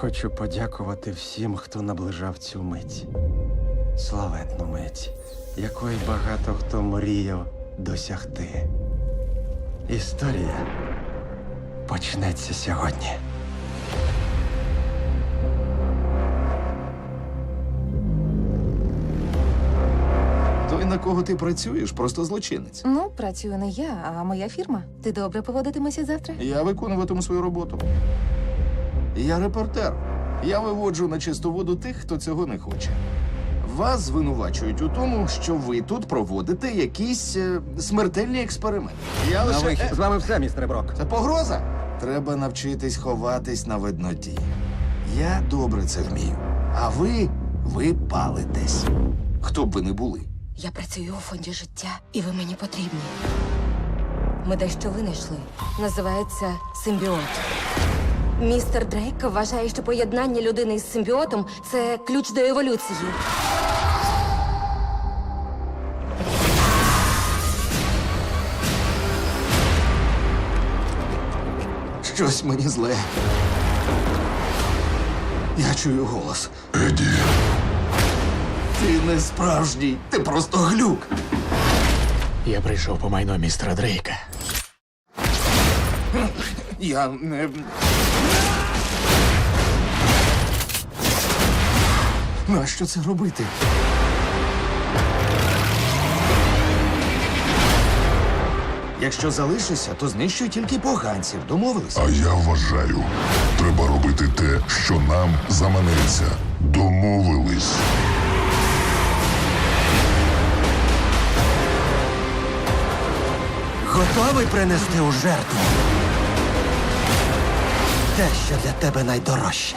Хочу подякувати всім, хто наближав цю мить. Славетну мить, якої багато хто мріяв досягти. Історія почнеться сьогодні. Той, на кого ти працюєш, просто злочинець. Ну, працюю не я, а моя фірма. Ти добре поводитимешся завтра? Я виконуватиму свою роботу. Я репортер. Я виводжу на чисту воду тих, хто цього не хоче. Вас звинувачують у тому, що ви тут проводите якісь е, смертельні експерименти. Я На лише... вихід. Е, З вами все, містер Брок. Це погроза. Треба навчитись ховатись на видноті. Я добре це вмію. А ви, ви палитесь. Хто б ви не були. Я працюю у фонді життя, і ви мені потрібні. Ми дещо винайшли. Називається симбіот. Містер Дрейк вважає, що поєднання людини з симбіотом це ключ до еволюції. Щось мені зле. Я чую голос. Еді, Ти не справжній, ти просто глюк. Я прийшов по майно містера Дрейка. Я не. Нащо це робити? Якщо залишишся, то знищуй тільки поганців. Домовилися? а я вважаю, треба робити те, що нам заманеться. Домовились. Готовий принести у жертву те, що для тебе найдорожче.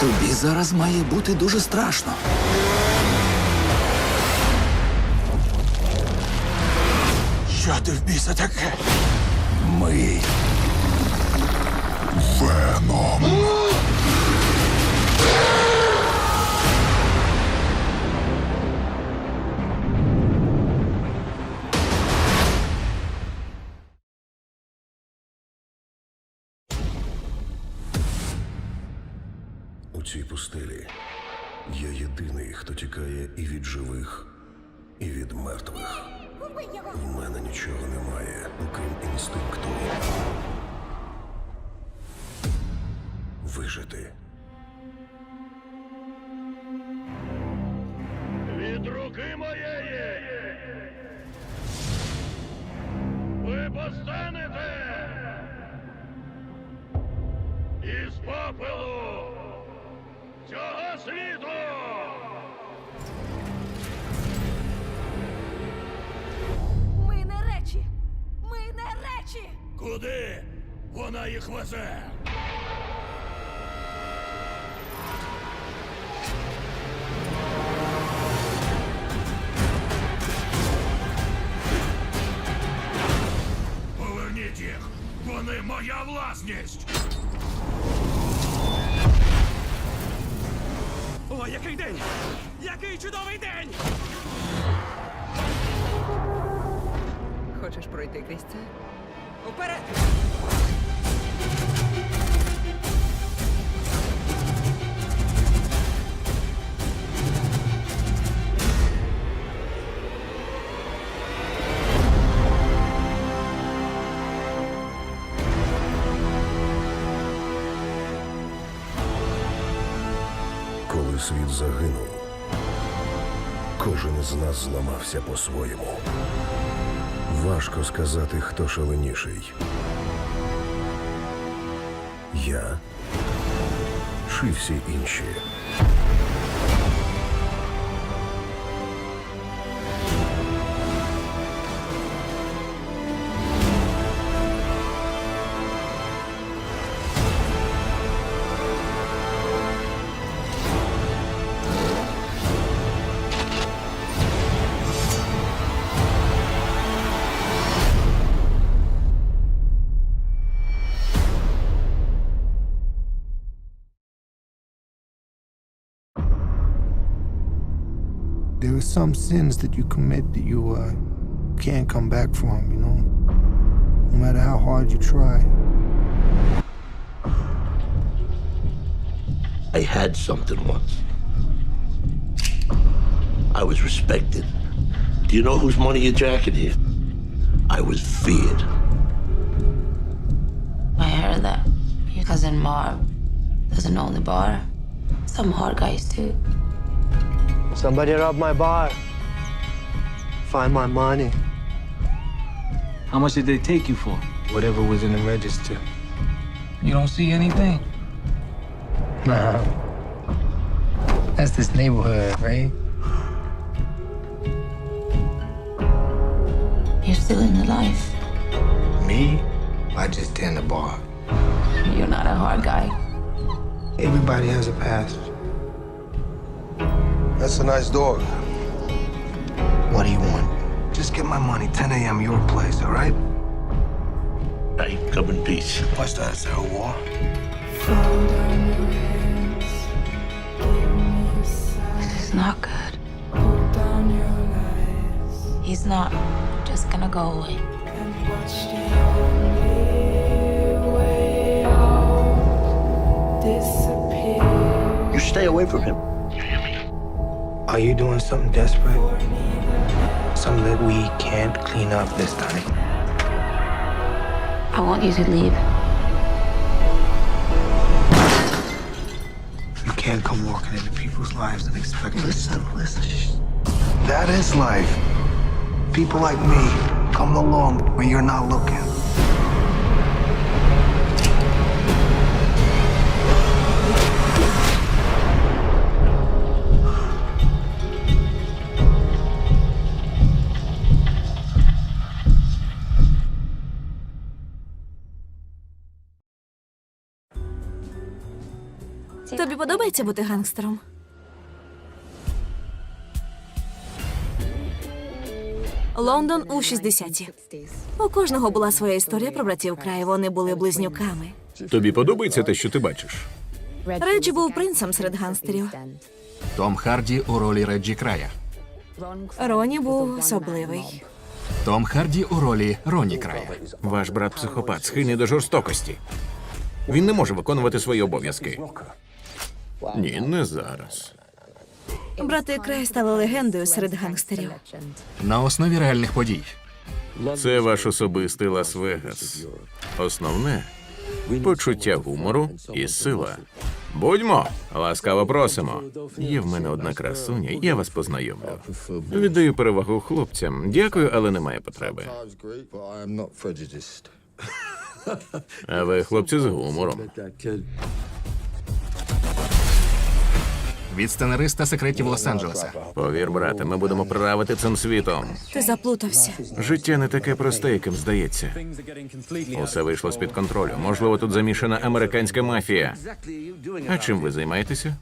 Тобі зараз має бути дуже страшно. Що ти в біса таке? Ми. Веном. У цій пустелі я єдиний, хто тікає і від живих, і від мертвих. В мене нічого немає, окрім інстинкту. Вижити. Від руки моєї ви постанете із попелу цього світу. Ми не речі! Ми не речі! Куди вона їх везе? Поверніть їх! Вони моя власність! Який день! Який чудовий день! Хочеш пройти крізь це? Уперед! Коли світ загинув, кожен з нас зламався по-своєму. Важко сказати, хто шаленіший. Я чи всі інші. Some sins that you commit that you uh, can't come back from, you know? No matter how hard you try. I had something once. I was respected. Do you know whose money you're jacking here? I was feared. I heard that your cousin Marv doesn't own the bar. Some hard guys too. Somebody robbed my bar. Find my money. How much did they take you for? Whatever was in the register. You don't see anything? Nah. That's this neighborhood, right? You're still in the life. Me? I just tend the bar. You're not a hard guy. Everybody has a past. That's a nice dog. What do you want? Just get my money, 10 a.m. your place, all right? I come in peace. What's that? Is there a war? This is not good. He's not just gonna go away. You stay away from him. Are you doing something desperate? Something that we can't clean up this time? I want you to leave. You can't come walking into people's lives and expect listen, listen. That is life. People like me come along when you're not looking. Тобі подобається бути гангстером? Лондон у 60-ті. У кожного була своя історія про братів краю. Вони були близнюками. Тобі подобається те, що ти бачиш? Реджі був принцем серед гангстерів. Том Харді у ролі Реджі Края. Роні був особливий. Том Харді у ролі Роні Края. Ваш брат психопат схильний до жорстокості. Він не може виконувати свої обов'язки. Ні, не зараз. Брати край стали легендою серед гангстерів. На основі реальних подій. Це ваш особистий Лас-Вегас. Основне почуття гумору і сила. Будьмо, ласкаво просимо. Є в мене одна красуня, я вас познайомлю. Віддаю перевагу хлопцям. Дякую, але немає потреби. А ви хлопці з гумором. Від сценариста секретів Лос-Анджелеса. Повір, брате, ми будемо правити цим світом. Ти заплутався. Життя не таке просте, яким здається. Усе вийшло з під контролю. Можливо, тут замішана американська мафія. А чим ви займаєтеся?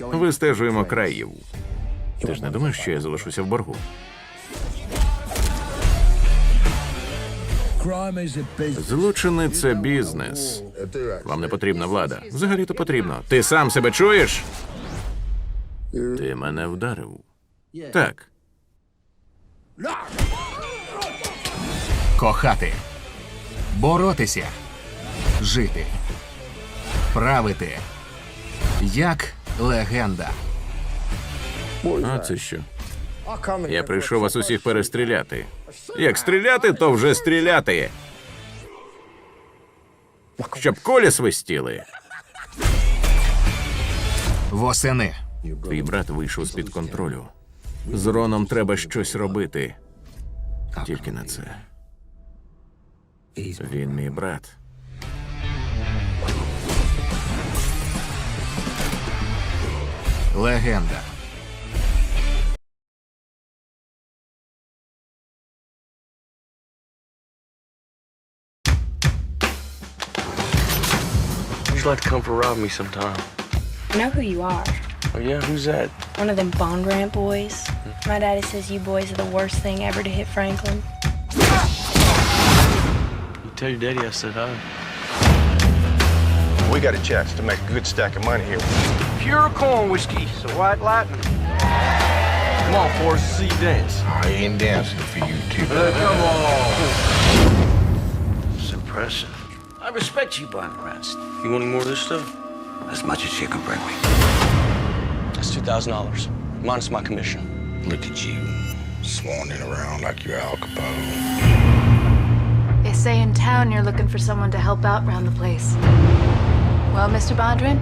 Вистежуємо країв. Ти ж не думаєш, що я залишуся в боргу? Злочини це бізнес. Вам не потрібна влада. Взагалі-то потрібно. Ти сам себе чуєш? Ти мене вдарив. Так. Кохати. Боротися. Жити. Правити. Як легенда. А це що? Я прийшов вас усіх перестріляти. Як стріляти, то вже стріляти. Щоб колі свистіли. Восени. Твій брат вийшов з-під контролю. З Роном треба щось робити. Тільки на це. Він мій брат. Легенда. You'd like to come for rob me sometime. I know who you are. Oh yeah, who's that? One of them Bond Ramp boys. My daddy says you boys are the worst thing ever to hit Franklin. You tell your daddy I said hi. We got a chance to make a good stack of money here. Pure corn whiskey, so white lightning. Come on, Forrest, see you dance. I ain't dancing for you two. Uh, come on. It's impressive. I respect you, Bond Rust. You want any more of this stuff? as much as she can bring me. That's $2,000. Minus my commission. Look at you, swanning around like you're Al Capone. They say in town you're looking for someone to help out around the place. Well, Mr. Bondrin,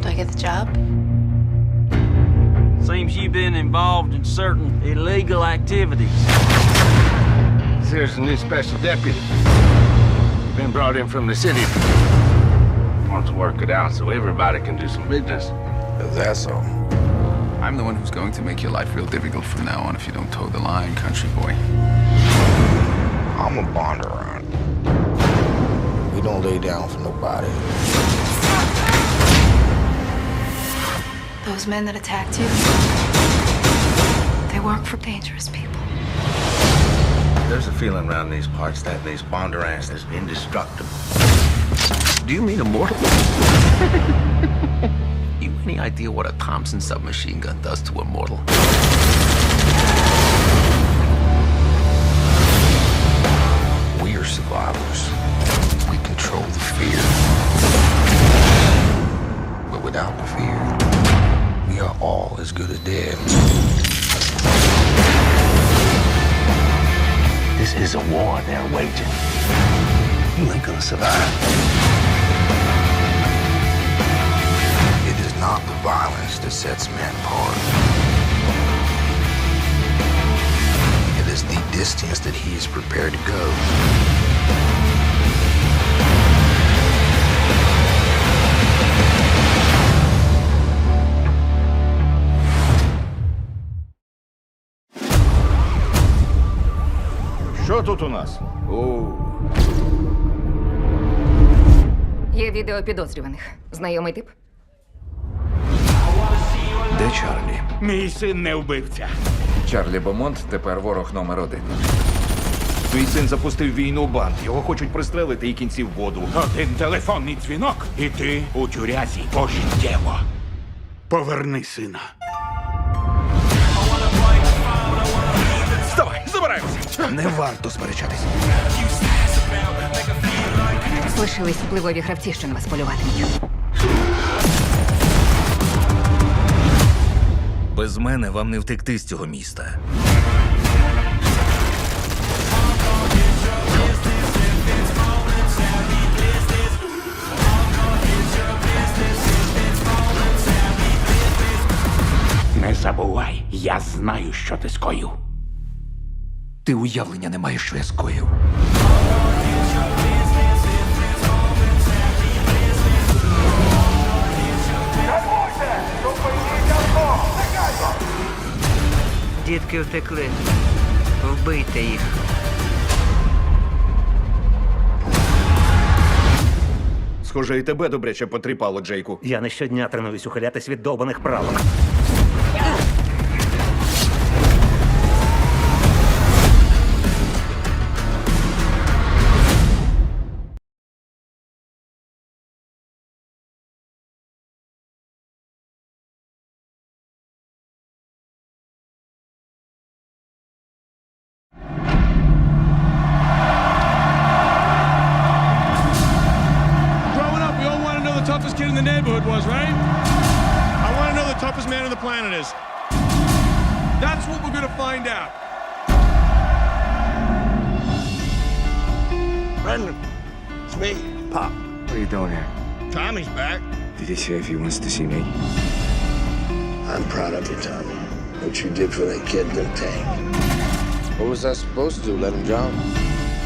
do I get the job? Seems you've been involved in certain illegal activities. There's a new special deputy. Been brought in from the city. Wants to work it out so everybody can do some business. That's all. I'm the one who's going to make your life real difficult from now on if you don't toe the line, country boy. I'm a bond around. We don't lay down for nobody. Those men that attacked you, they work for dangerous people. There's a feeling around these parts that these Bondurants is indestructible. Do you mean immortal? any idea what a Thompson submachine gun does to a mortal? We're survivors. We control the fear. But without the fear, we are all as good as dead. This is a war they're waging. You ain't gonna survive. not the violence that sets men apart. It is the distance that he is prepared to go. Що тут у нас? О, Є відео підозрюваних. Знайомий тип? Чарлі? Мій син не вбивця. Чарлі Бомонт тепер ворог номер один. твій син запустив війну в банд. Його хочуть пристрелити і кінці в воду. Один телефонний дзвінок, і ти у тюрязі пожиттєво. Поверни сина. Вставай, забираємося. Не варто сперечатися. Лишились впливові гравці, що на вас полюватимуть. Без мене вам не втекти з цього міста. Не забувай, я знаю, що ти скоїв. Ти уявлення не маєш, що я скоїв. Дітки втекли. Вбийте їх. Схоже, і тебе добряче потріпало, Джейку. Я не щодня тренуюсь ухилятись від довбаних правок. The toughest kid in the neighborhood was, right? I want to know the toughest man on the planet is. That's what we're going to find out. Brendan, it's me, Pop. What are you doing here? Tommy's back. Did he say if he wants to see me? I'm proud of you, Tommy. What you did for that kid in the tank. What was I supposed to do? Let him drown?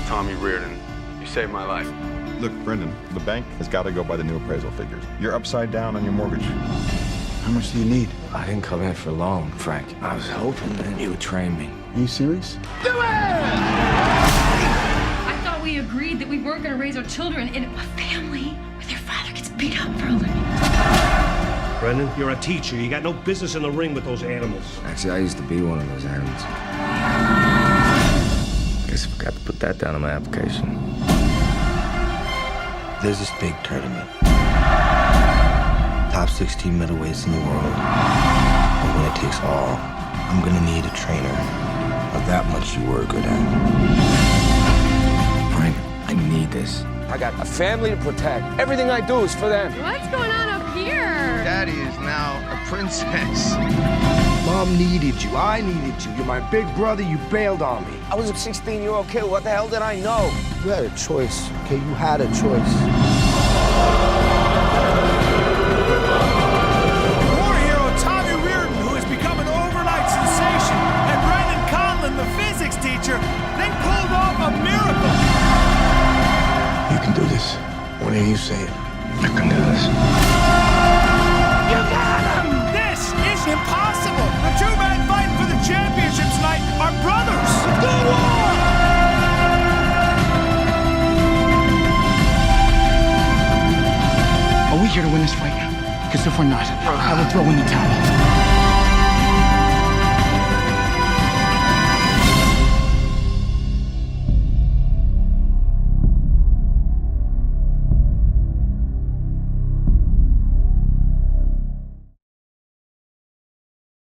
Tommy Reardon, you saved my life. Look, Brendan, the bank has got to go by the new appraisal figures. You're upside down on your mortgage. How much do you need? I didn't come in for long, Frank. I was hoping that you would train me. Are you serious? Do it! I thought we agreed that we weren't going to raise our children in a family where their father gets beat up for a living. Brendan, you're a teacher. You got no business in the ring with those animals. Actually, I used to be one of those animals. I Guess I forgot to put that down on my application. There's this big tournament. Top 16 middleweights in the world. And when it takes all, I'm gonna need a trainer of that much you were good at. Frank, I need this. I got a family to protect. Everything I do is for them. What's going on up here? Daddy is now a princess. Mom needed you. I needed you. You're my big brother. You bailed on me. I was a 16 year old kid. What the hell did I know? You had a choice, okay? You had a choice. War hero Tommy Reardon, who has become an overnight sensation, and Brendan Conlon, the physics teacher, they pulled off a miracle. You can do this. Whenever you say it, you can do this. You got him! This is impossible! If we're not, I will throw in the towel.